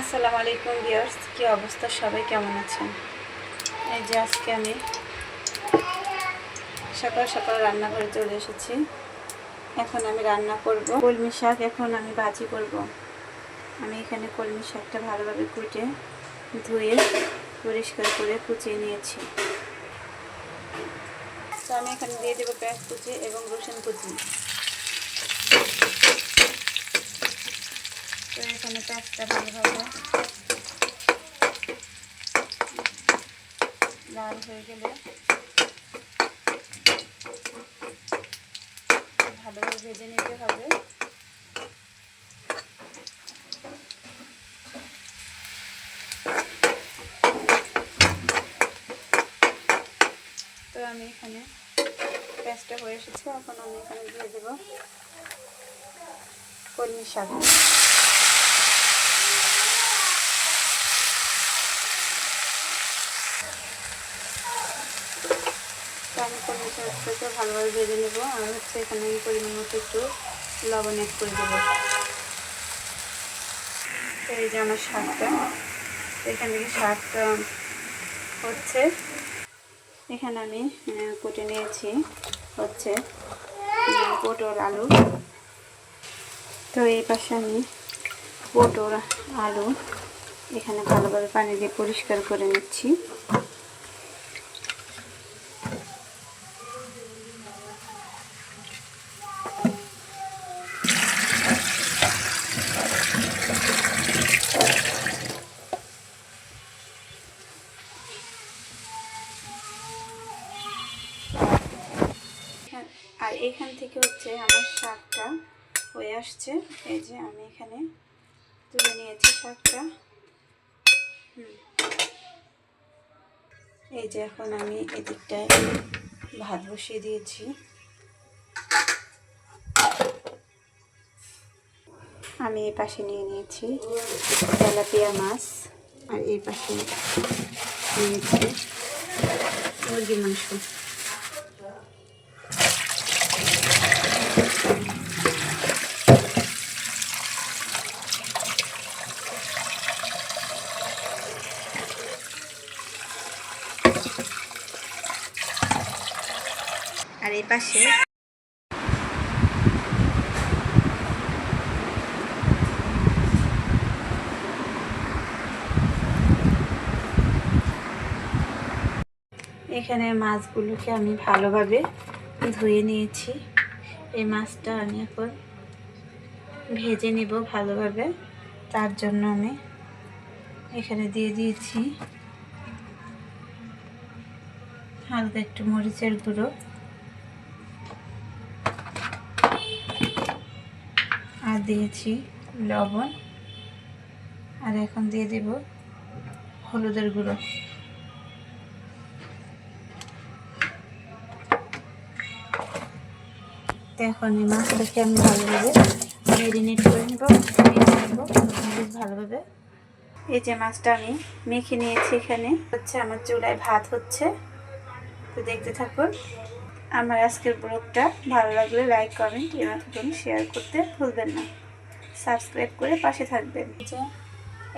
আসসালামু আলাইকুম ভিউয়ার্স, কি অবস্থা? সবাই কেমন আছেন? এই যে আজকে আমি সকাল সকাল রান্নাঘরে চলে এসেছি। এখন আমি রান্না করব। কলমি শাক, এখন আমি ভাজি করব। আমি এখানে কলমি শাকটা ভালোভাবে কুটে, ধুয়ে, পরিষ্কার করে কুচিয়ে নিয়েছি। তো আমি এখানে দিয়ে দেবো পেঁয়াজ কুচি এবং রসুন কুচি। তো এখানে পেঁয়াজটা ভালোভাবে লাল হয়ে গেলে ভালোভাবে ভেজে নিতে হবে। তো আমি এখানে পেঁয়াজটা হয়ে এসেছে, এখন আমি এখানে দিয়ে দেবো কলমি শাক তো আমি কলমি শাকটাকে ভালোভাবে ভেজে নেব আর হচ্ছে এখানে আমি পরিমাণ মতো একটু লবণ অ্যাড করে দেবো। এই যে আমার শাকটা এখান থেকে শাকটা হচ্ছে, এখানে আমি কুটে নিয়েছি হচ্ছে পটল, আলু। তো এই পাশে আমি পটল, আলু এখানে ভালোভাবে পানি দিয়ে পরিষ্কার করে নিচ্ছি এখান- আর থেকে হচ্ছে আমার শাকটা হয়ে আসছে। এই যে আমি এখানে তুলে নিয়েছি শাকটা। হুম। এই যে এখন আমি এদিকটায় ভাত বসিয়ে দিয়েছি। আমি এই পাশে নিয়ে নিয়েছি তেলাপিয়া মাছ আর এই পাশে নিয়েছি মুরগির মাংস। আর এই পাশে এখানে মাছগুলোকে আমি ভালোভাবে ধুয়ে নিয়েছি। এই মাছটা আমি এখন ভেজে নিব ভালোভাবে। তার জন্য আমি এখানে দিয়ে দিয়েছি হালকা একটু মরিচের গুঁড়ো। আর দিয়েছি লবণ। আর এখন দিয়ে দেব হলুদের গুঁড়ো। এখন এই মাছটাকে আমি ভালোভাবে মেরিনেট করে নেব বেশ ভালোভাবে। এই যে মাছটা আমি মেখে নিয়েছি এখানে। হচ্ছে আমার চুলায় ভাত হচ্ছে। তো দেখতে থাকুন। আমার আজকের ব্লগটা ভালো লাগলে লাইক কমেন্ট এবং শেয়ার করতে ভুলবেন না। সাবস্ক্রাইব করে পাশে থাকবেন। এই যে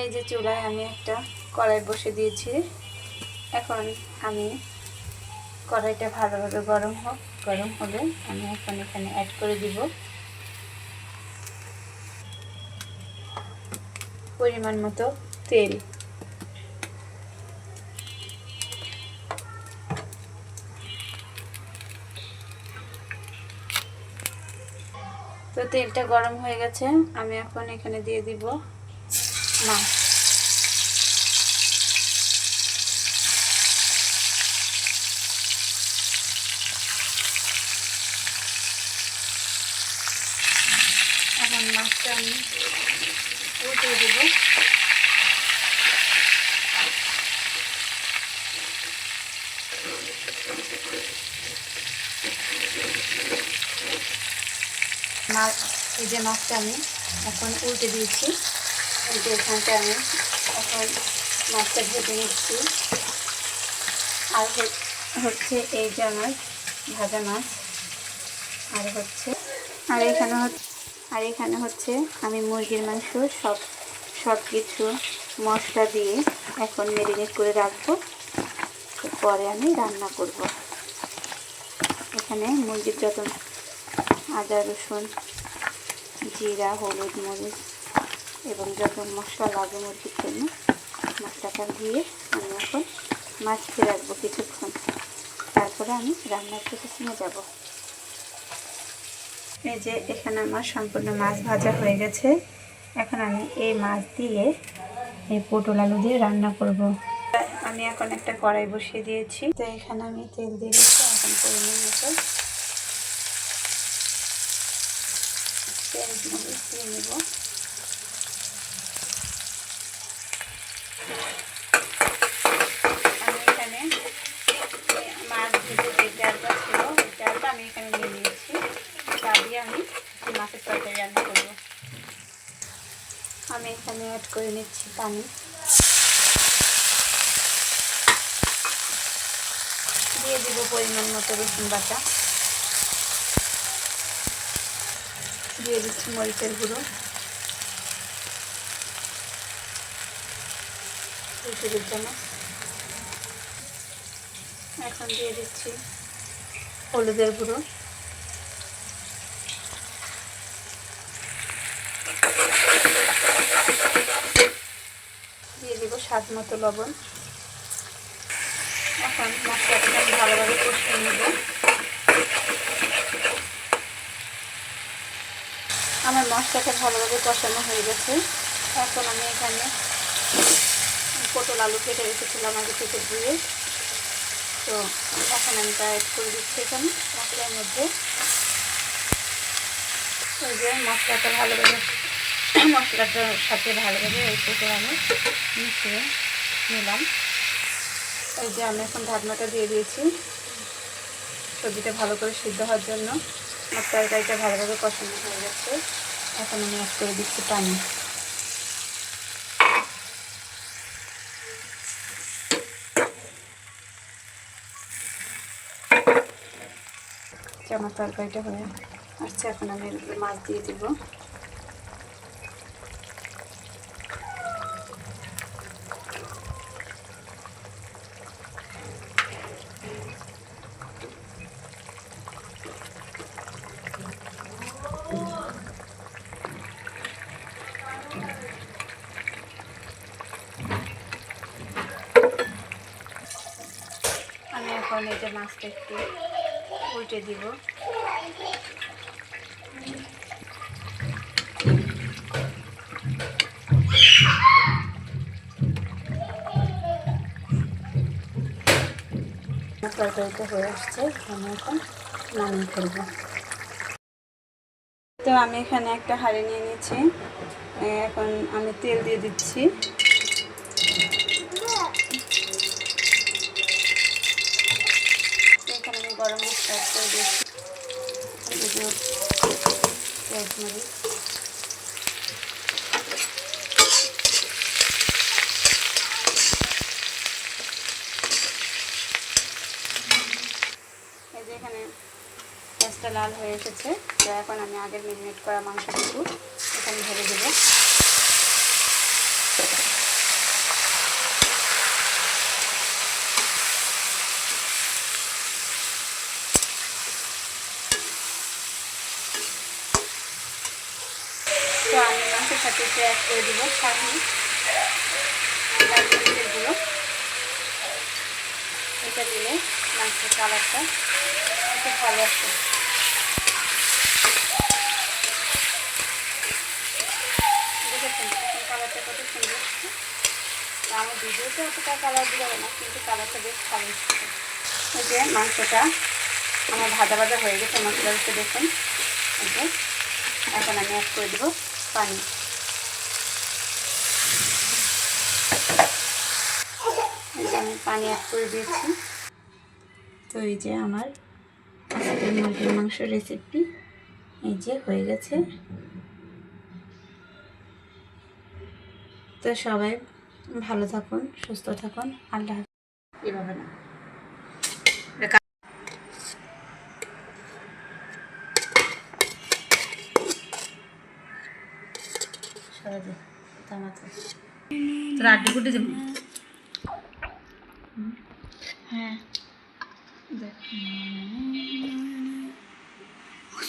এই যে চুলায় আমি একটা কড়াই বসে দিয়েছি। এখন আমি কড়াইটা ভালোভাবে গরম হোক, গরম হলে আমি এখন এখানে অ্যাড করে দিব। পরিমাণ মতো তেল। তো তেলটা গরম হয়ে গেছে, আমি এখন এখানে দিয়ে দিব মাছ এখন মাছটা আমি উল্টে দেব। মাছ এই যে মাছটা আমি এখন উল্টে দিয়েছি। যে এখানটা আমি এখন মাছটা ভেজে নিচ্ছি। আর হচ্ছে এই যে আমার ভাজা মাছ। আর হচ্ছে, আর এখানে আর এখানে হচ্ছে আমি মুরগির মাংস সব সব কিছু মশলা দিয়ে এখন মেরিনেট করে রাখব। পরে আমি রান্না করব। এখানে মুরগির যত আদা, রসুন জিরা, হলুদ মরিচ এবং যত মশলা লাগে মুরগির জন্য, মশলাটা দিয়ে আমি এখন মাছকে রাখব কিছুক্ষণ। তারপরে আমি রান্নার প্রসেসিংয়ে যাব। এই যে এখানে আমার সম্পূর্ণ মাছ ভাজা হয়ে গেছে। এখন আমি এই মাছ দিয়ে এই পটল আলু দিয়ে রান্না করব। আমি এখন একটা কড়াই বসিয়ে দিয়েছি। তো এখানে আমি তেল দিয়ে দিচ্ছি এখন পরিমাণ মতো তেল দিয়ে নেব আমি এখানে মাছ ভেজে যে ডালটা ছিল ওই ডালটা আমি এখানে নিয়ে নিয়েছি তা দিয়ে আমি মাছের তরকারি রান্না করব আমি এখানে অ্যাড করে নিচ্ছি পানি দিয়ে দিব পরিমাণ মতো রসুন বাটা। দিয়ে দিচ্ছি মরিচের গুঁড়ো। দুই জন্য এখন দিয়ে দিচ্ছি হলুদের গুঁড়ো। দিয়ে দিব স্বাদ মতো লবণ। এখন মশলাটাকে আমি ভালোভাবে কষিয়ে নেব। আমার মশলাটা ভালোভাবে কষানো হয়ে গেছে। এখন আমি এখানে পটল আলু কেটে রেখেছিলাম আগে থেকে ধুয়ে। তো এখন আমি তা অ্যাড করে দিচ্ছি এখানে মশলার মধ্যে। ওই যে মশলাটা ভালোভাবে মশলাটার সাথে ভালোভাবে ওই পটল আলু মিশিয়ে নিলাম। এই যে আমি এখন ঢাকনাটা দিয়ে দিয়েছি। সবজিটা ভালো করে সিদ্ধ হওয়ার জন্য। আমার তরকারিটা ভালোভাবে পছন্দ হয়ে যাচ্ছে এখন আমি অ্যাড করে দিচ্ছি পানি। আমার তরকারিটা হয়ে আসছে, এখন আমি মাছ দিয়ে দিব। আমি এখন এই যে মাছটা একটু উল্টে দিব। হয়ে আমি এখন তো আমি এখানে একটা হাঁড়ি নিয়ে নিয়েছি। এখন আমি তেল দিয়ে দিচ্ছি। দিয়েছি দুটো পেঁয়াজ মরিচ এখানে পেঁয়াজটা লাল হয়ে এসেছে। তো এখন আমি আগের মেরিনেট করা মাংসটুকু এখানে ঢেলে দেবো তো আমি মাংসের সাথে একটু অ্যাড করে দেবো গুঁড়ো এটা দিলে মাংসের কালারটা একটু ভালো দেখেছেন কালারটা সুন্দর? আমার না, কিন্তু কালারটা বেশ ভালো যে মাংসটা আমার ভাজা ভাজা হয়ে গেছে দেখুন। এখন আমি অ্যাড করে দেবো পানি এই যে আমি পানি অ্যাড করে দিয়েছি। তো এই যে আমার আজকের মুরগির মাংস রেসিপি এই যে হয়ে গেছে। তো সবাই ভালো থাকুন, সুস্থ থাকুন, আল্লাহ এভাবে না। আড্ডি কুটে দেবো হ্যাঁ।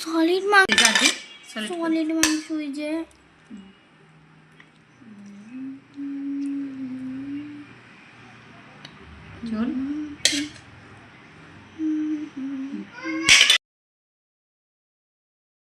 সলিড মাংস। সলিড মাংস ওই যে